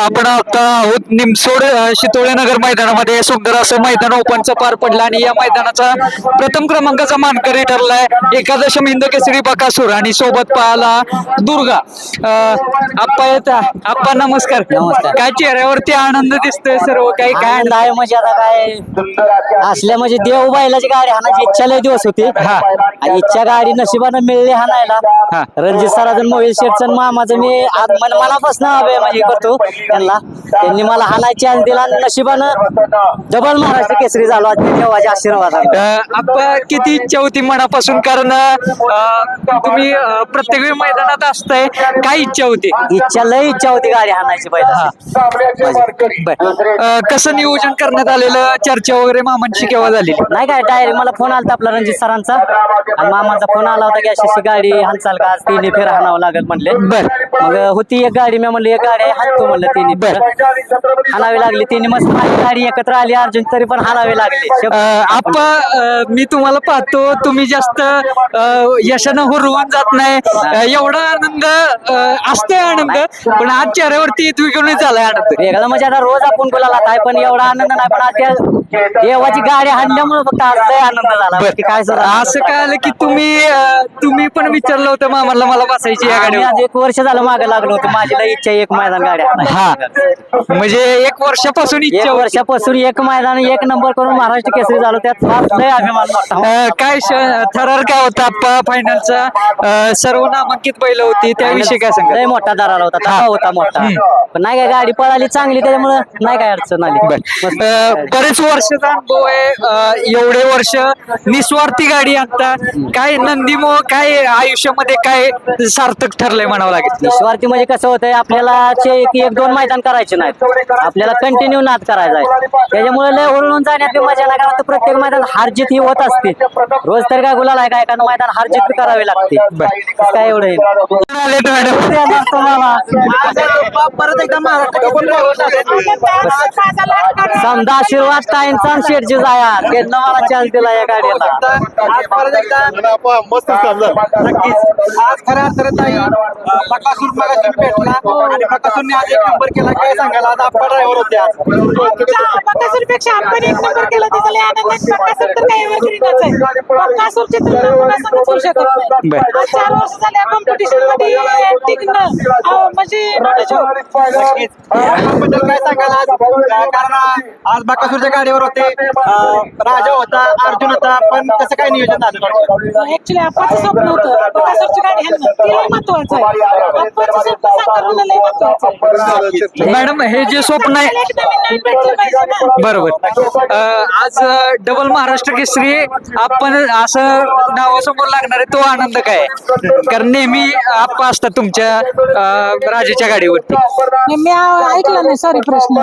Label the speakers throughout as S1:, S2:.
S1: आपण आता आहोत निमसोड शितोळे नगर मैदानामध्ये. सुंदर असं मैदान ओपनचं पार पडलं आणि या मैदानाचा प्रथम क्रमांकाचा मानकरी ठरलाय एकादशम हिंद केसरी बकासूर आणि सोबत पाहाला दुर्गा. आप्पा येता. आप्पा नमस्कार.
S2: नमस्कार.
S1: काय चेहऱ्यावरती आनंद दिसतोय सर्व? काही काय?
S2: आनंद आहे म्हणजे आता काय? असल्या म्हणजे देव बैलाची गाडी हाणायची इच्छा लय दिवस होती.
S1: हा.
S2: आणि इच्छा गाडी नशिबानं मिळली हाणायला. रणजित सराजन मोहित शेठचन मामाचं मी मनापासून म्हणजे करतो. त्यांना. त्यांनी मला हाणायची चान्स दिला नशिबानं डबल महाराष्ट्र केसरी झालो. आज देवाच्या आशीर्वादाने.
S1: आप्पा किती इच्छा होती मनापासून? कारण अ, तुम्ही अ, प्रत्येक वेळी मैदानात असताय. काय इच्छा होती?
S2: इच्छा लय इच्छा होती गाडी हाणायची पहिला
S1: बर. अ, कसं नियोजन करण्यात आलेलं? चर्चा वगैरे मामांची केव्हा झालेली
S2: नाही काय डायरेक्ट मला फोन आलता आपला रणजित सरांचा. आणि मामाचा फोन आला होता की अशी अशी गाडी हाणचाल का? आज तिन्ही फेर हाणावं लागेल म्हणले.
S1: बर.
S2: मग होती एक गाडी. मी म्हणलं एक गाडी आहे, हाणतो. म्हणलं तिन्ही फेर हाणावी लागली. तिन्ही मस्त माझी गाडी एकत्र आली अर्जुन तरी पण हाणावी लागली.
S1: अ, मी तुम्हाला पाहतो तुम्ही जास्त यशानं हुरवून जात नाही. एवढा आनंद असतोय आनंद पण आज चेहऱ्यावरती द्विगुणित झालाय आनंद.
S2: वेगळं म्हणजे आता रोज आपण बोलायला आहे पण एवढा आनंद नाही पण आज देवाची गाडी हाणल्यामुळे फक्त आज लय आनंद झाला. बाकी काय
S1: असं काय आलं की तुम्ही तुम्ही पण विचारलं होतं मामाला मला बसायची या गाडीवर.
S2: आज एक वर्ष झालं मागे लागलो होतो. माझी इच्छा आहे एक मैदान गाडी हाणायची.
S1: हा. म्हणजे एक वर्षापासून
S2: एक
S1: इच्छा होती.
S2: वर्षापासून एक मैदान एक नंबर करून महाराष्ट्र केसरी झालो. त्यात फार लय अभिमान
S1: अ, काय श- थरार काय होता? आप्पा फायनलचा अ, सर्व नामांकित बैल होती. त्याविषयी काय सांगा
S2: लय मोठा दरारा होता. तसा होता मोठा. पण नाही काय गाडी पळाली चांगली त्याच्यामुळे नाही काय अडचण आली. मस्त.
S1: बरेच वर्षाचा अनुभव आहे. अ, एवढे वर्ष निस्वार्थी गाडी आता काय नंदीमो काय आयुष्यामध्ये काय सार्थक ठरलंय म्हणावं लागेल?
S2: निस्वार्थी म्हणजे कसं होतंय आपल्याला चे एक एक दोन मैदान करायचे नाहीत. आपल्याला कंटिन्यू नाद करायचा आहे. त्याच्यामुळे लय ओरळून जाण्यात मजा नाही कारण प्रत्येक मैदान हारजीत ही होत असते. रोज तर काय गुलाल आहे का? एखादं मैदान हारजीत बी करावी लागते. काय एवढं
S3: परत एकदा
S2: समजा आशीर्वाद टाईमचा आणि शेटजी जाया. त्यांना मला चान्स दिला या गाडीला.
S3: आज
S4: मस्त
S3: नक्कीच. आज खऱ्या अर्थाने ताई बकासूर मगाशी भेटला आणि बकासूरने आज एक नंबर केला काय सांगायला आज आपण ड्रायव्हर होते आज.
S5: बकासूरपेक्षा आपण एक नंबर केला त्याचा लय आनंद आहे. तर काही एव्हरग्रीनच आहे. बकासूरची तुलना कोणासंगच होऊ शकत नाही. आज चार वर्ष झाले कॉम्पिटिशनमध्ये टिकणं अं, म्हणजे मोठं job.
S3: नक्कीच. बद्दल काय सांगायला आज? अं, कारण आज बकासूरच्या गाडीवर होते. अं, राजा होता अर्जुन होता. पण कसं काय नियोजन झालं?
S5: ऍक्च्युली आप्पाचं स्वप्न होतं. बकासूरची गाडी हाणणं ते लय महत्वाचं आहे. स्वप्न लय महत्वाचं आहे.
S1: मॅडम हे जे स्वप्न आहे बरोबर. अ, आज डबल महाराष्ट्र केसरी आपण असं नावासमोर लागणार आहे तो आनंद काय? आहे? कारण नेहमी आप्पा असतात तुमच्या अ, राजाच्या गाडीवरती.
S5: नाही, मी आ- ऐकलं नाही सॉरी प्रश्न.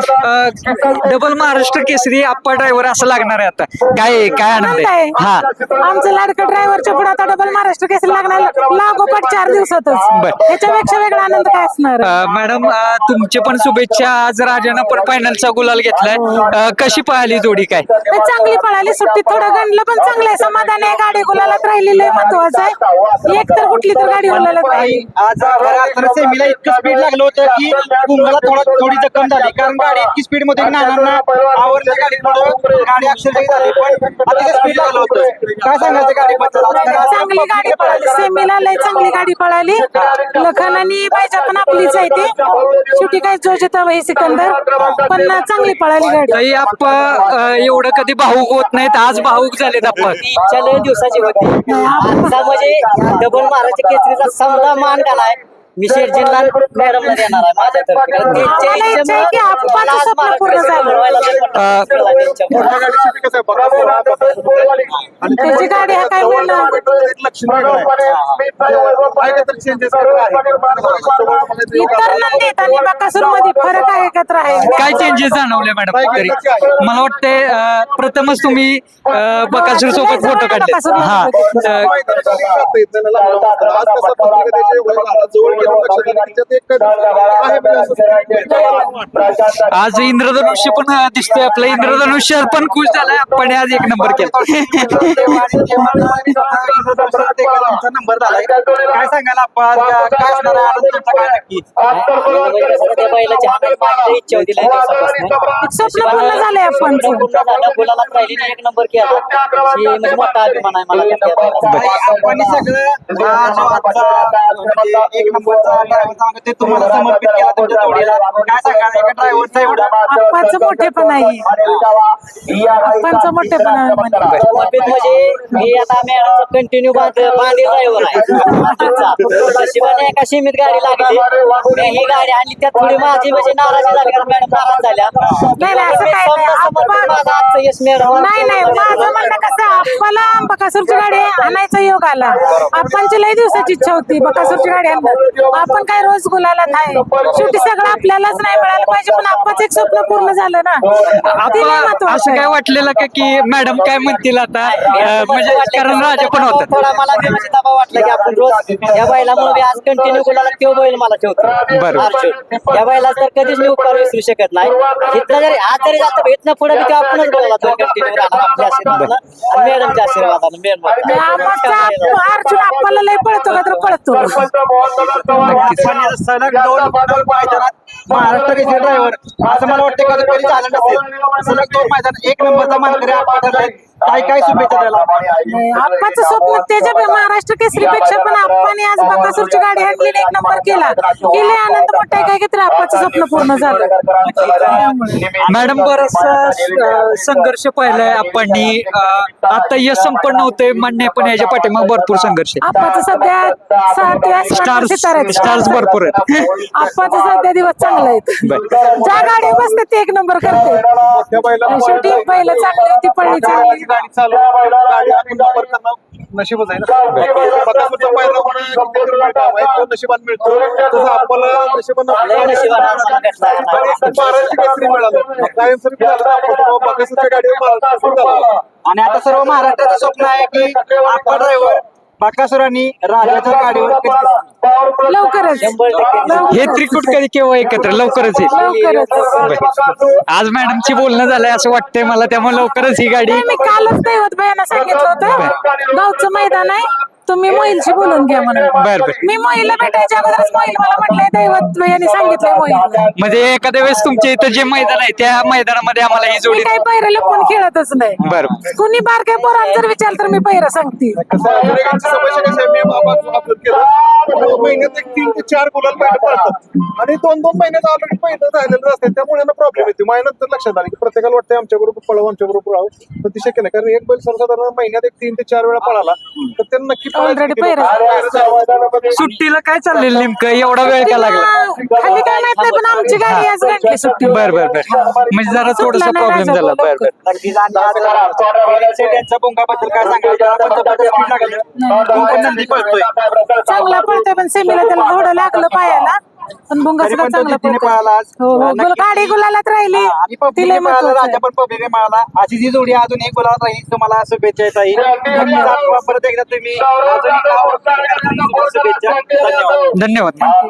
S1: डबल महाराष्ट्र केसरी आप्पा ड्रायव्हर असं लागणार आहे आता. काय आहे? काय आनंद
S5: आनंद
S1: आहे.
S5: आहे
S1: हा.
S5: आमचं लाडकं ड्रायव्हरच्या पुढे आता डबल महाराष्ट्र केसरी लागणार लागोपाठ चार दिवसातच.
S1: बर.
S5: याच्यापेक्षा वेगळा आनंद काय असणार?
S1: अ, मॅडम अ, तुमचे पण शुभेच्छा. आज राजानं पण फायनलचा गुलाल घेतलाय. कशी पाहिली जोडी काय?
S5: चांगली पळाली सुट्टी. थोडं गणलं पण चांगलं आहे. समाधान आहे. गाडी गुलालात राहिलेलं आहे. महत्वाचं आहे. एक तर कुठली तर गाडी गुलालात राहिली.
S3: आज खऱ्या अर्थानं सेमीला इतकं स्पीड लागलं होतं की कुंभला थोडा थोडी जखम झाली. कारण गाडी इतकी स्पीडमध्ये की नानांना गाडी गाडी अक्षरशः झाली पण अतिशय स्पीड लागलं होतं. काय सांगायचं अर्थानं
S5: चांगली गाडी पळाली. सेमीला लय चांगली गाडी पळाली. लखन आणि पाहिजे पण आपलीच आहे ती. शेवटी काय जो जिता भाई सिकंदर. पण चांगली पळाली गाडी.
S1: ताई आप्पा अ, एवढं कधी भाऊक होत नाहीत. आज भाऊक झालेत आप्पा
S2: ती इच्छा लय दिवसाची होती. आजचा म्हणजे डबल महाराष्ट्र केसरीचा समजा मान घालाय. मी शेटजींना मॅडमला देणार आहे माझ्यातर्फे कारण त्यांच्या
S5: मला इच्छा आहे की
S2: इच्छेमुळं
S5: आप्पाचं
S2: मला आज
S5: स्वप्न
S2: महाराष्ट्र
S5: पूर्ण
S2: केसरी
S5: झालं.
S2: बनवायला लय मोठा
S1: अं,
S2: त्रास झाला. त्यांच्यामुळं.
S5: त्याची गाडी हा काय बोलणार इतर नंदीत आणि बकासूरमध्ये फरक आहे एकत्र आहे.
S1: काय चेंजेस जाणवले मॅडम तरी. मला वाटतंय अ, प्रथमच तुम्ही बकासूर सोबत फोटो काढले हा. अ, आज इंद्रधनुष्य पण दिसतोय आपलं इंद्रधनुष्य पण खुश झालाय. आपण आज एक नंबर केला.
S3: नंबर झालाय काय.
S5: स्वप्न पूर्ण झालंय आपण
S2: राहिली एक नंबर केला ही म्हणजे मोठा अभिमान आहे मला
S3: एक नंबरचा ते तुम्हाला समर्पित केला तुमच्या जोडीला काय सांगाल एका ड्रायव्हरचा एवढा
S5: मोठेपण आहे आप्पांचं मोठेपण म्हणजे.
S2: समर्पित म्हणजे मी आता मॅडमचा कंटिन्यू बांध बांधील ड्रायव्हर आहे एका सीमित गाडी लागली मी ही गाडी आणली त्यात थोडी माझी म्हणजे नाराजी झाली कारण मॅडम नाराज झाल्या
S5: नाही, नाही,
S2: माझं आजचं यश मॅडम
S5: नाही नाही माझं म्हणणं कसं आप्पाला बकासूरची गाडी आणायचा योग आला. आप्पांची लई दिवसाची इच्छा होती बकासूरची गाडी आणणं. आपण काय रोज गुलालात आहे? शेवटी सगळं आपल्यालाच नाही मिळालं पाहिजे पण आप्पाचं एक स्वप्न पूर्ण झालं ना. ते लई
S1: आपला
S5: महत्वाचं
S1: असं
S5: आहे.
S1: काय वाटलेलं का की मॅडम काय म्हणतील आता? अं, म्हणजे कारण राजा पण होता
S2: थोडा मला बी म्हणजे दबाव वाटला की आपण रोज या बैलामुळे बी आज कंटिन्यू गुलाला तो बैल मला ठेवतो.
S1: बरोबर.
S2: अर्जुन या बैला तर कधीच मी उपकार विसरू शकत नाही. इथनं जरी आज जरी जातो इथनं पुढे तो आपणच बोलला तो कंटिन्यू राहणार. आपल्या आशीर्वादानं आणि मॅडमच्या आशीर्वादानं मॅडम.
S5: अर्जुन आप्पाला लई पळतो का तर पळतो.
S3: महाराष्ट्र ड्रायव्हर असं मला वाटतं कधी कधी झालं नसेल. सलग दोन मैदान एक नंबरचा मानकरी आपण काय काय शुभेच्छा त्याला
S5: आप्पाचं स्वप्न त्याच्या महाराष्ट्र केसरीपेक्षा पण आप्पाने आज बकासूरची गाडी आणि एक नंबर केला. गेले आनंद मोठा आहे काय की तर आप्पाचं स्वप्न पूर्ण झालं.
S1: मॅडम बराचसा संघर्ष पाहिलाय आपण आता यश संपन्न होतंय मान्य पण याच्या पाठीमाग भरपूर संघर्ष आहे.
S5: आप्पाचं सध्या सिताऱ्यात.
S1: stars भरपूर आहेत.
S5: आप्पाचं सध्या दिवस चांगला आहेत. ज्या गाडी बसते ते एक नंबर करते. शेवटी बैल चांगली ती पडली चांगली
S4: गाडी चालू गाडी आपण नंबर करणं नशीबच आहे ना. पहिला नशिबात मिळतो. तसं आपल्याला. महाराष्ट्र केसरी मिळालं. कायमस्वरूपी झालं गाडीवर महाराष्ट्र केसरी झालं
S3: आणि आता सर्व महाराष्ट्राचं स्वप्न आहे की आपण ड्रायव्हर बाकासुरांनी राजाच्या गाडीवर
S5: लवकरच.
S1: हे त्रिकुट कधी केव्हा एकत्र? लवकरच येईल
S5: लवकरच.
S1: आज मॅडमची बोलणं झालंय असं वाटतंय मला त्यामुळे लवकरच ही गाडी
S5: नाही, मी कालच दैवत भयाना सांगितलं होतं. गावचं मैदान आहे. तुम्ही मोहिलशी बोलून घ्या म्हणून.
S1: बर बर.
S5: मी मोहिलला भेटायच्या अगोदरच मोहिल मला म्हटलंय दैवत भयाने सांगितलंय मोहिलला.
S1: म्हणजे एखाद्या वेळेस तुमच्या इथं जे मैदान आहे त्या मैदानामध्ये आम्हाला ही
S5: मी
S1: जोडी
S5: काही पैरे पण खेळतच नाही.
S1: बर.
S5: कुणी बारक्या पोरांना जर विचार तर मी पैरा सांगते.
S4: कसं आहे, अमेरिकेची समस्या कशी आहे? मी बाबा अपलोड केलं महिन्यात एक तीन ते चार गुलाल पहिले पडतात आणि दोन दोन महिन्यात ऑलरेडी पहिलं झालेलं असते त्यामुळे ना प्रॉब्लेम येते माझ्यानंतर लक्षात आलं की प्रत्येकाला वाटतं आमच्या बरोबर पळावं आमच्या बरोबर राहावं पण ती शक्य नाही कारण एक बैल सर्वसाधारण महिन्यात एक तीन ते चार वेळा पळाला तर त्यांना नक्की. लोकं.
S1: सुट्टीला काय चाललेलं नेमकं एवढा वेळ का लागला
S5: खाली काय माहीत नाही पण आमची गाडी आज गणली सुट्टी
S1: बर बर बर म्हणजे जरा थोडासा प्रॉब्लेम झाला बर बर
S3: त्यांच्या बोंगाबद्दल काय पळतोय
S5: चांगला पळतोय पण सेमीला त्याला थोडं लागलं पायाला. पण भुंगा
S3: तरी पण तो
S5: चांगला
S3: जिद्दीने. पळाला आज.
S5: हो हो. गुल- गाडी गुलालात राहिली.
S3: आणि
S5: तिला
S3: पब्लिकने पळाला
S5: महत्वाचं
S3: राजा
S5: आहे.
S3: पण पळाला अशी जी जोडी अजून एक बोलावत राहील. तुम्हाला शुभेच्छा येत राहील. परत एकदा तुम्ही अजून एक नाव शुभेच्छा. धन्यवाद.
S1: धन्यवाद.